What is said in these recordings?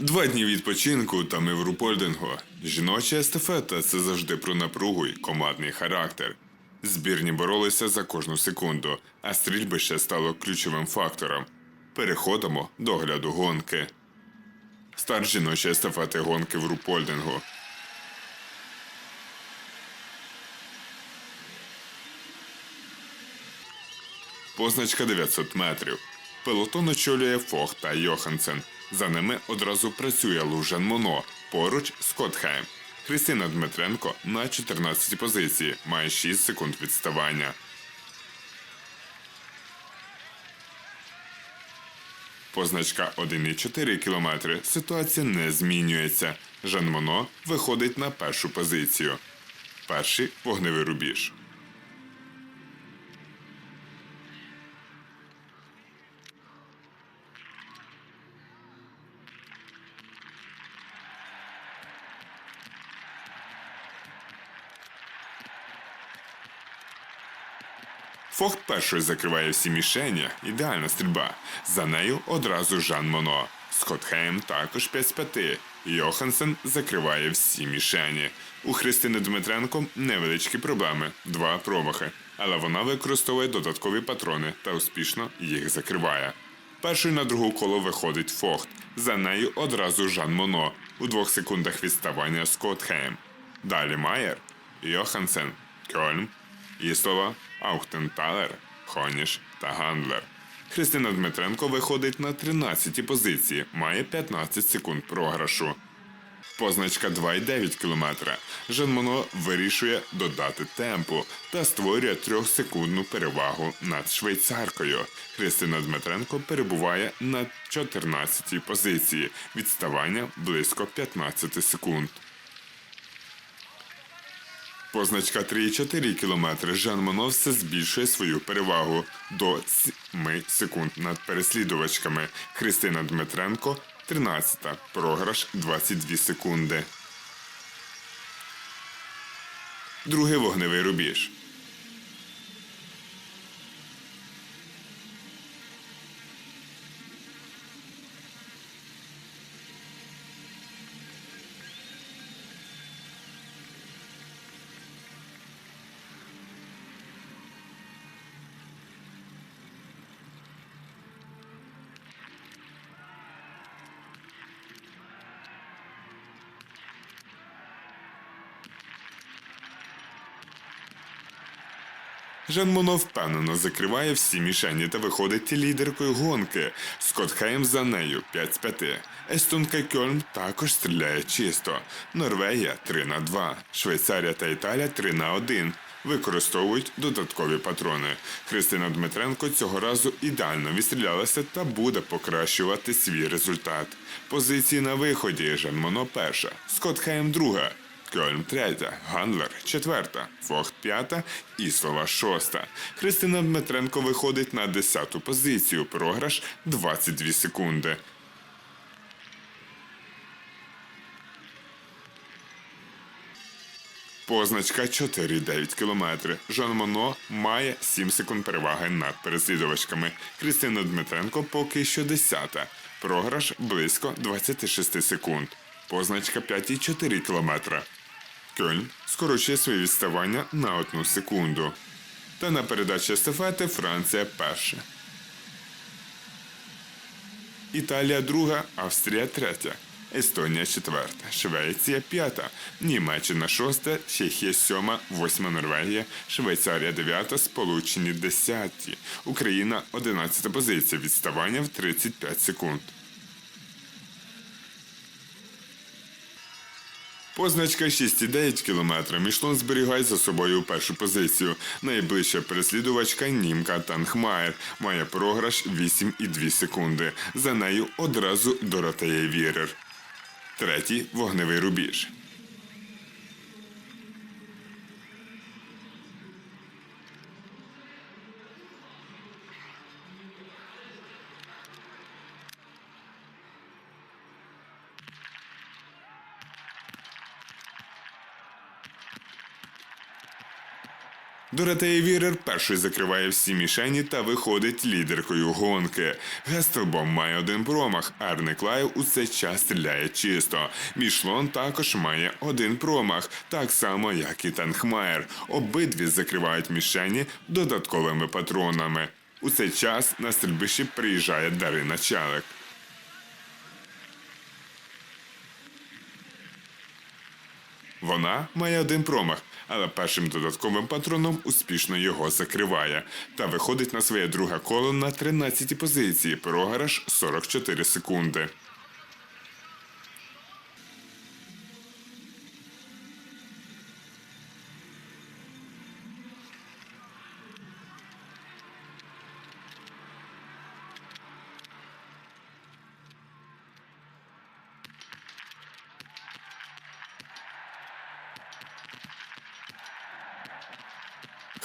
Два дні відпочинку та ми в рупольдингу. Жіноча естафета це завжди про напругу й командний характер. Збірні боролися за кожну секунду, а стрільбище стало ключовим фактором. Переходимо до огляду гонки. Старт жіночої естафети гонки в рупольдингу. Позначка 900 метрів. Пелотон очолює Фох та Йохансен. За ними одразу працює Лужан Моно, поруч Скотхайм. Христина Дмитренко на 14 позиції, має 6 секунд відставання. Позначка 1,4 км. Ситуація не змінюється. Жан Моно виходить на першу позицію. Перший вогневий рубіж. Фохт першою закриває всі мішені. Ідеальна стрільба. За нею одразу Жан Моно. Скотхейм також 5 з 5. Йохансен закриває всі мішені. У Христини Дмитренко невеличкі проблеми, два промахи. Але вона використовує додаткові патрони та успішно їх закриває. Першою на другу коло виходить Фохт. За нею одразу Жан Моно. У двох секундах відставання Скотхейм. Далі Майер, Йохансен, Кьольм, Іслова, Аухтенталер, Хоніш та Гандлер. Христина Дмитренко виходить на 13-й позиції, має 15 секунд програшу. Позначка 2,9 км. Жан Моно вирішує додати темпу та створює трьохсекундну перевагу над швейцаркою. Христина Дмитренко перебуває на 14-й позиції. Відставання близько 15 секунд. Позначка 3,4 км Жан Моно все збільшує свою перевагу до 7 секунд над переслідувачками. Христина Дмитренко 13. Програш 22 секунди. Другий вогневий рубіж. Жан Моно впевнено закриває всі мішені та виходить лідеркою гонки. Скотт Хейм за нею 5 з 5. Естонка Кьольм також стріляє чисто. Норвегія 3 на 2. Швейцарія та Італія 3 на 1. Використовують додаткові патрони. Христина Дмитренко цього разу ідеально відстрілялася та буде покращувати свій результат. Позиції на виході Жан Моно перша, Скотт Хейм друга. Кьольм третя, Гандлер четверта, Фохт п'ята, Іслова шоста. Христина Дмитренко виходить на десяту позицію. Програш 22 секунди. Позначка 4,9 км. Жан Моно має 7 секунд переваги над переслідувачками. Христина Дмитренко поки що 10. Програш близько 26 секунд. Позначка 5,4 км. Кьольн скорочує своє відставання на одну секунду. Та на передачі естафети Франція перша. Італія друга, Австрія третя, Естонія четверта, Швеція п'ята, Німеччина шоста, Чехія сьома, восьма Норвегія, Швейцарія дев'ята, Сполучені десяті, Україна одинадцята позиція, відставання в 35 секунд. Позначка 6,9 км Мішлон зберігає за собою першу позицію. Найближча переслідувачка німка Танхмаєр має програш 8,2 секунди. За нею одразу Доротея Вірер. Третій вогневий рубіж. Доротея Вірер першою закриває всі мішені та виходить лідеркою гонки. Гестелбом має один промах, а Арниклаєв у цей час стріляє чисто. Мішлон також має один промах, так само як і Танхмаєр. Обидві закривають мішені додатковими патронами. У цей час на стрільбище приїжджає Дарина Чалик. Вона має один промах, але першим додатковим патроном успішно його закриває та виходить на своє друге коло на 13 позиції. Програш 44 секунди.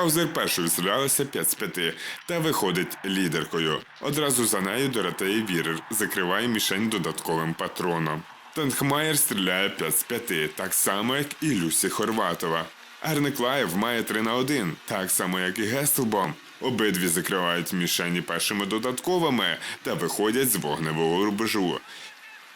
Хаузер першою відстрілялася 5 з 5 та виходить лідеркою. Одразу за нею Доротея Вірер закриває мішень додатковим патроном. Танхмаєр стріляє 5 з 5, так само як і Люсі Хорватова. Арниклаєв має 3 на 1, так само як і Гестелбом. Обидві закривають мішені першими додатковими та виходять з вогневого рубежу.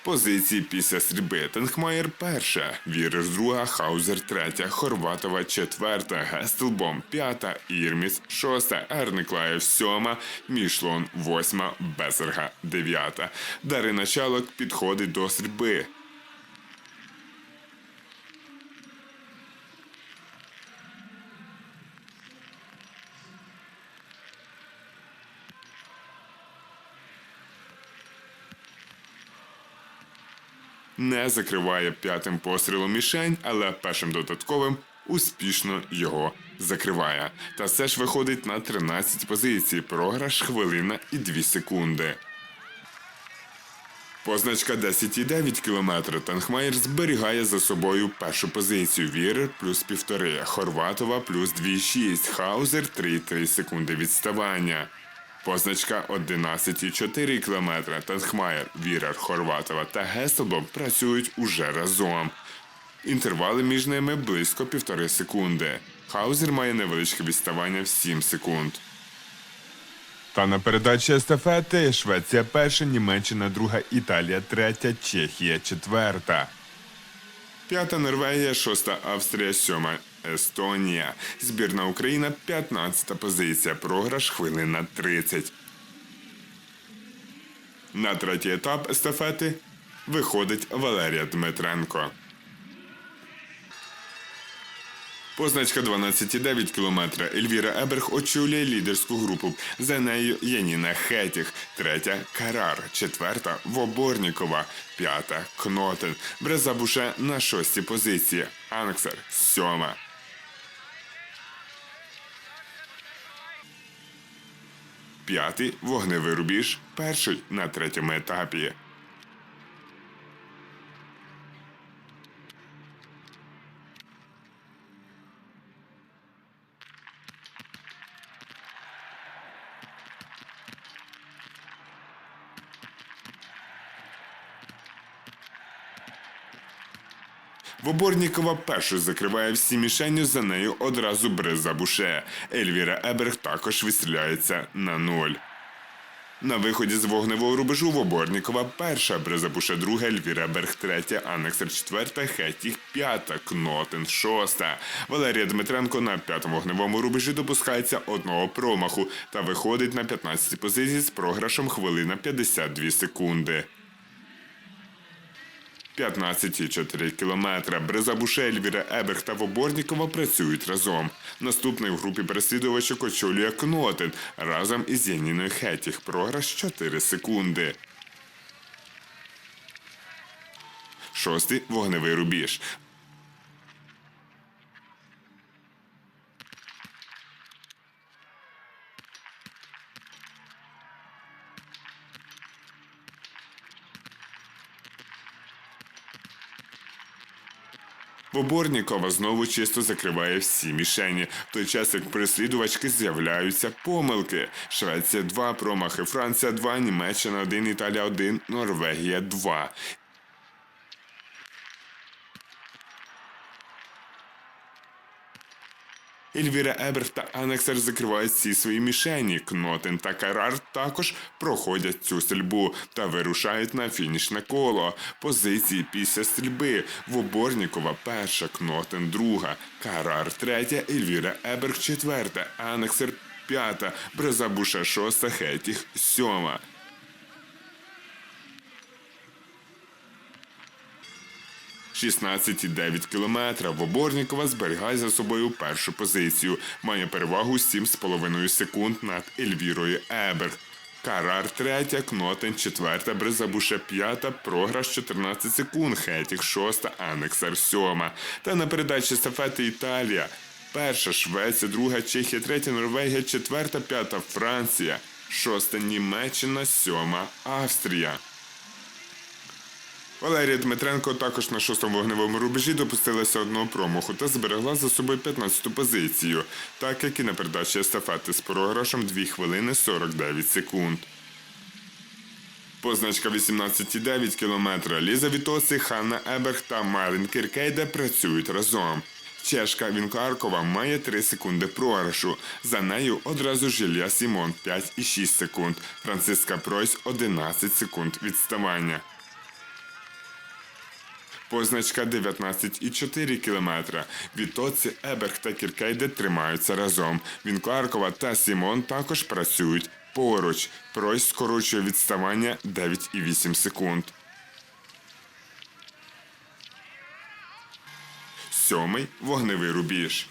Позиції після стрільби Тенхмаєр перша, Віриш друга, Хаузер третя, Хорватова четверта, Гестелбом п'ята, Ірміс шоста, Ерниклаєв сьома, Мішлон восьма, Бесерга дев'ята. Дарина Чалок підходить до стрільби. Закриває п'ятим пострілом мішень, але першим додатковим успішно його закриває. Та все ж виходить на 13 позицій. Програш хвилина і 2 секунди. Позначка 10,9 км. Танхмаєр зберігає за собою першу позицію. Вірер плюс півтори. Хорватова плюс 2,6. Хаузер 3,3 секунди відставання. Позначка 11,4 км. Танхмаєр, Вірер, Хорватова та Геселбом працюють уже разом. Інтервали між ними близько півтори секунди. Хаузер має невеличке відставання в 7 секунд. Та на передачі естафети Швеція перша, Німеччина друга, Італія третя, Чехія четверта. П'ята Норвегія, шоста Австрія, сьома Естонія. Збірна Україна 15 позиція. Програш хвилина 30. На третій етап естафети виходить Валерія Дмитренко. Позначка 12,9 км. Ельвіра Еберг очолює лідерську групу. За нею Яніна Хетіх, третя Карар, четверта Воборнікова, п'ята Кнотен. Брезабуше на шостій позиції. Анксер сьома. П'ятий вогневий рубіж, перший на третьому етапі. Воборнікова першою закриває всі мішенню, за нею одразу Бреза Буше. Ельвіра Еберг також відстріляється на нуль. На виході з вогневого рубежу Воборнікова перша, Брезабуша друга, Ельвіра Берг третя, Анексер четверта, Хетіх п'ята, Кнотен шоста. Валерія Дмитренко на п'ятому вогневому рубежі допускається одного промаху та виходить на 15 позиції з програшем хвилина 52 секунди. 15,4 кілометра. Брезабуше, Ельвіра Еберг та Воборнікова працюють разом. Наступний в групі переслідувачок очолює Кнотин разом із Яніною Хетіх. Програш 4 секунди. Шостий вогневий рубіж. Боборнікова знову чисто закриває всі мішені, в той час як переслідувачки з'являються помилки. Швеція 2, промахи, Франція 2, Німеччина 1, Італія 1, Норвегія 2. Ельвіра Еберг та Анексер закривають всі свої мішені. Кнотен та Карар також проходять цю стрільбу та вирушають на фінішне коло. Позиції після стрільби Воборнікова перша, Кнотен друга, Карар третя, Ельвіра Еберг четверта, Анексер п'ята, Брезабуша шоста, Хетіх сьома. 16,9 кілометра. Воборнікова зберігає за собою першу позицію. Має перевагу 7,5 секунд над Ельвірою Еберг. Карар третя, Кнотен четверта, Бризабуша п'ята, програш 14 секунд, Хетіх шоста, Анексар сьома. Та на передачі естафети Італія. Перша Швеція, друга Чехія, третя Норвегія, четверта, п'ята Франція, шоста Німеччина, сьома Австрія. Валерія Дмитренко також на шостому вогневому рубежі допустилася одного промаху та зберегла за собою 15-ту позицію, так як і на передачі естафети з програшем 2 хвилини 49 секунд. Позначка 18,9 км. Ліза Вітоси, Ханна Еберг та Марин Кіркейде працюють разом. Чешка Вінкаркова має 3 секунди програшу. За нею одразу Жиля Сімон 5,6 секунд. Франциска Пройс 11 секунд відставання. Позначка 19,4 км. Відтоці Еберг та Кіркейде тримаються разом. Вінкларкова та Сімон також працюють поруч. Пройс скорочує відставання 9,8 секунд. Сьомий вогневий рубіж.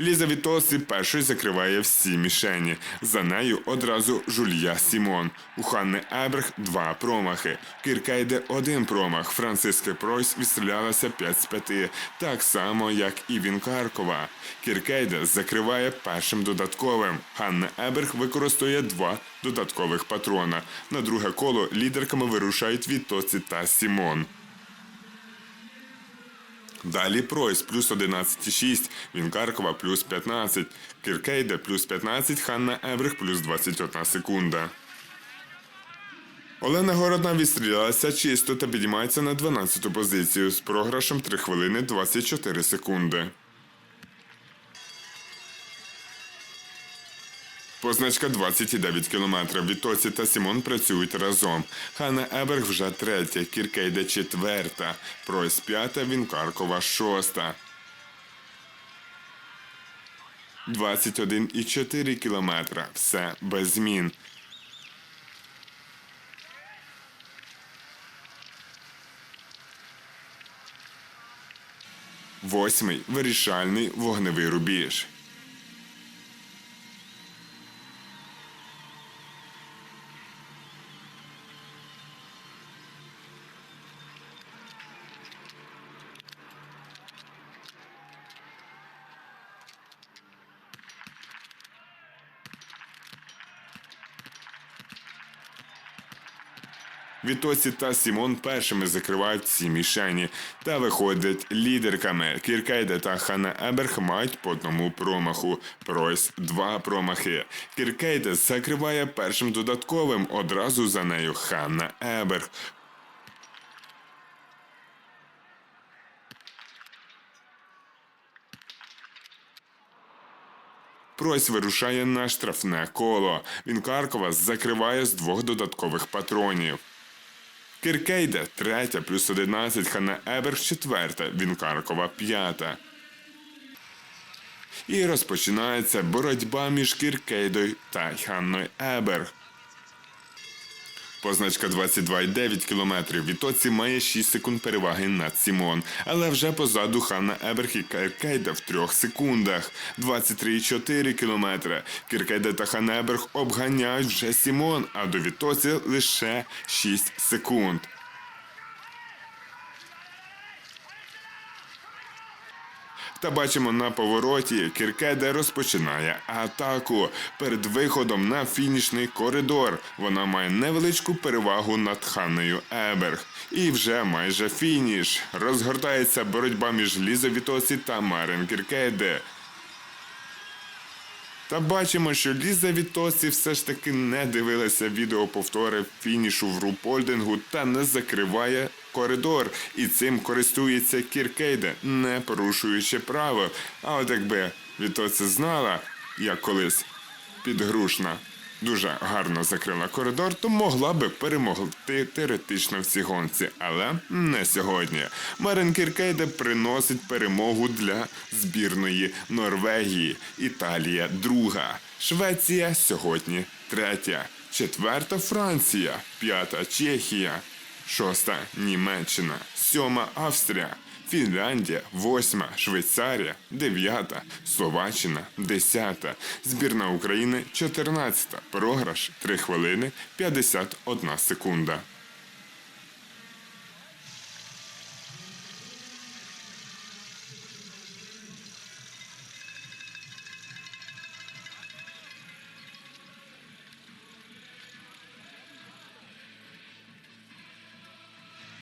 Ліза Вітоси першою закриває всі мішені. За нею одразу Жулья Сімон. У Ханни Еберг два промахи. Кірка йде один промах. Франциска Пройс відстрілялася 5 з 5. Так само, як і Вінкаркова. Кіркейде закриває першим додатковим. Ханна Еберг використовує два додаткових патрона. На друге коло лідерками вирушають Вітоці та Сімон. Далі Пройс плюс 11,6, Вінкаркова плюс 15, Кіркейде плюс 15, Ханна Еврих плюс 21 секунда. Олена Городна відстрілялася чисто та підіймається на 12-ту позицію з програшем 3 хвилини 24 секунди. Позначка 29 км. Вітоці та Сімон працюють разом. Ханна Еберг вже третя, Кіркейде четверта, Пройс п'ята, Вінкаркова шоста. 21,4 км. Все без змін. Восьмий вирішальний вогневий рубіж. Вітоці та Сімон першими закривають ці мішені та виходять лідерками. Кіркейде та Ханна Еберг мають по одному промаху. Пройс два промахи. Кіркейде закриває першим додатковим. Одразу за нею Ханна Еберг. Прось вирушає на штрафне коло. Вінкаркова закриває з двох додаткових патронів. Кіркейде третя плюс 11, Ханна Еберг четверта, Вінкаркова п'ята. І розпочинається боротьба між Кіркейдою та Ханною Еберг. Позначка 22,9 км. Вітоці має 6 секунд переваги над Сімон, але вже позаду Ханна Еберг і Кіркейда в 3 секундах. 23,4 км. Кіркейда та Ханна Еберг обганяють вже Сімон, а до Вітоці лише 6 секунд. Та бачимо на повороті Кіркеде розпочинає атаку перед виходом на фінішний коридор. Вона має невеличку перевагу над Ханною Еберг. І вже майже фініш. Розгортається боротьба між Лізовітосі та Марен Кіркеде. Та бачимо, що Ліза Вітосі все ж таки не дивилася відеоповтори фінішу в рупольдингу та не закриває коридор. І цим користується Кіркейда, не порушуючи правил. А от якби Вітоці знала, як колись підгрушна дуже гарно закрила коридор, то могла би перемогти теоретично в цій гонці, але не сьогодні. Марин Кіркейде приносить перемогу для збірної Норвегії. Італія друга. Швеція сьогодні третя. Четверта Франція, п'ята Чехія, шоста Німеччина, сьома Австрія. Фінляндія, восьма, Швейцарія, дев'ята, Словаччина, десята, збірна України, чотирнадцята, програш 3 хвилини 51 секунда.